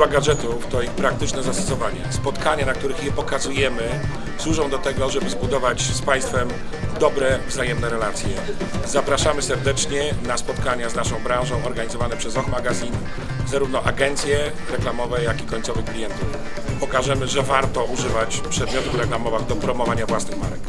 Siła gadżetów to ich praktyczne zastosowanie. Spotkania, na których je pokazujemy, służą do tego, żeby zbudować z Państwem dobre, wzajemne relacje. Zapraszamy serdecznie na spotkania z naszą branżą organizowane przez Och Magazine, zarówno agencje reklamowe, jak i końcowych klientów. Pokażemy, że warto używać przedmiotów reklamowych do promowania własnych marek.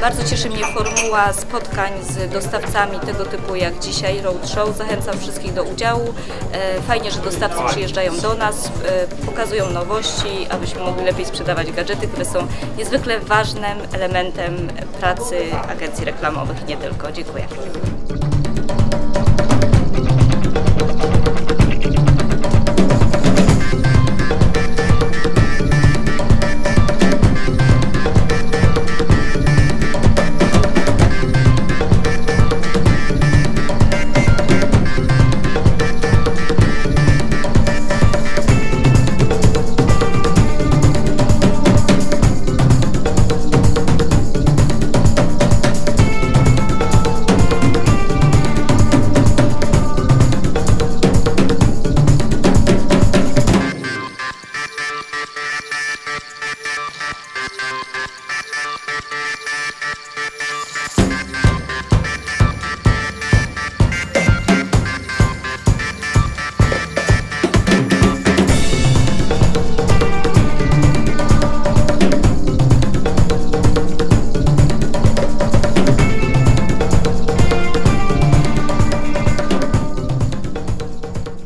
Bardzo cieszy mnie formuła spotkań z dostawcami tego typu jak dzisiaj Roadshow. Zachęcam wszystkich do udziału. E, Fajnie, że dostawcy przyjeżdżają do nas, e, pokazują nowości, abyśmy mogli lepiej sprzedawać gadżety, które są niezwykle ważnym elementem pracy agencji reklamowych nie tylko. Dziękuję.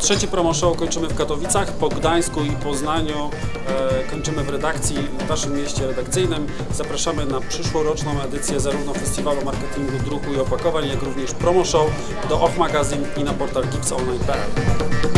Trzeci promo show kończymy w Katowicach, po Gdańsku i Poznaniu e, kończymy w redakcji, w Waszym mieście redakcyjnym. Zapraszamy na przyszłoroczną edycję zarówno Festiwalu Marketingu, Druku i Opakowań, jak również promo show do Och Magazine i na portal gipsonline.pl.